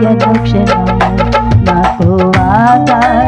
దివ్య దక్షిణ నాకు ఆకాశ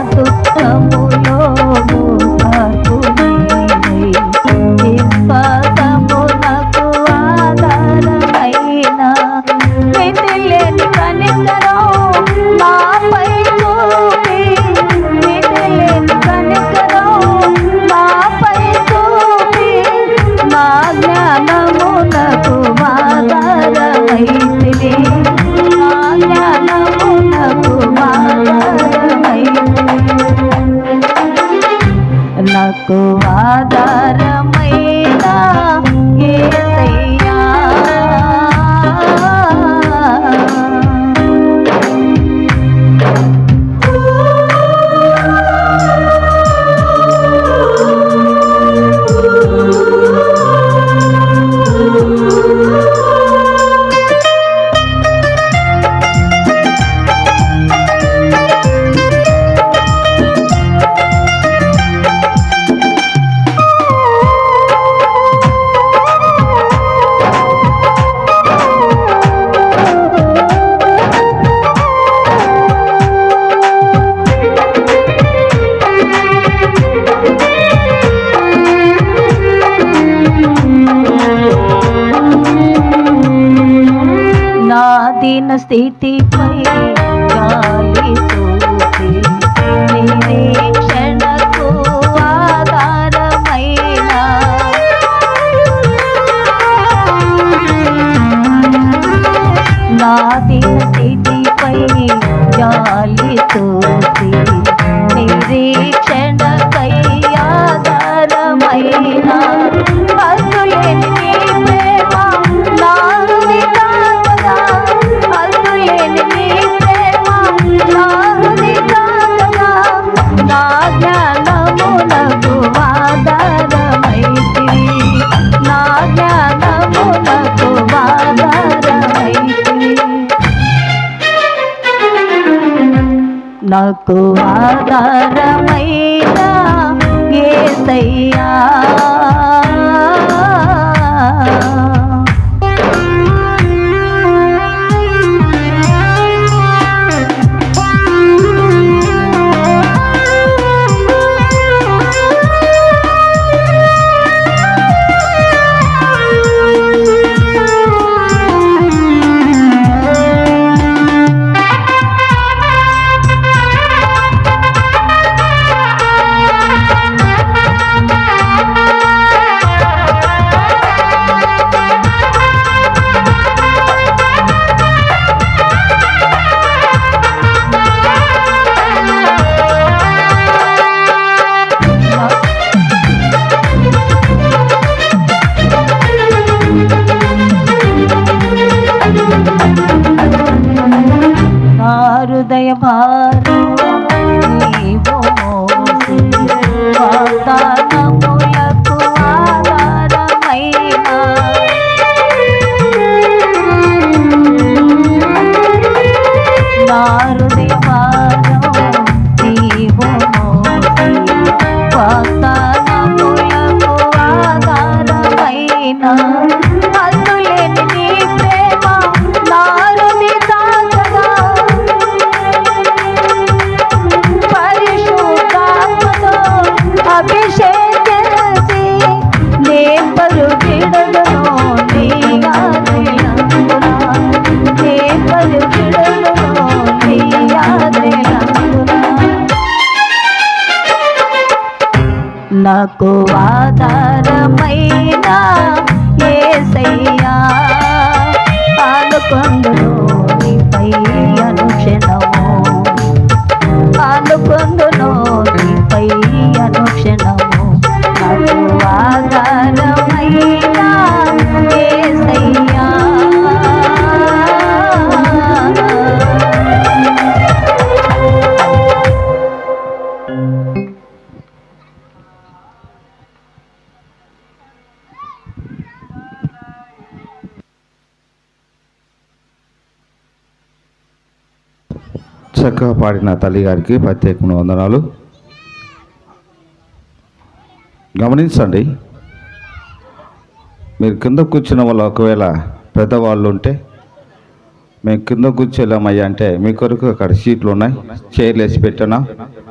జ్ఞానమునకు మాగారమైతివి నాకు ఆధారమైన ఏసై దిన స్థితిపై గాలి నాకు ఆధారమైనా ఏ సయ్యా? 干嘛 నాకు ఆధారమైన ఏసయ్యా అనుకున్న చక్కగా పాడిన తల్లి గారికి ప్రత్యేకమైన వందనాలు. గమనించండి మీరు కింద కూర్చున్న వాళ్ళు ఒకవేళ పెద్దవాళ్ళు ఉంటే మేము కింద కూర్చోలేమయ్యా అంటే మీ కొరకు అక్కడ సీట్లు ఉన్నాయి చైర్లు వేసి పెట్టినా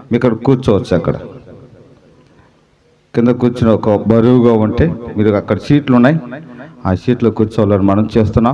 మీ ఇక్కడ కూర్చోవచ్చు అక్కడ. కింద కూర్చుని ఒక బరువుగా ఉంటే మీరు అక్కడ సీట్లు ఉన్నాయి ఆ సీట్లో కూర్చోవాలని మనం చేస్తున్నాం.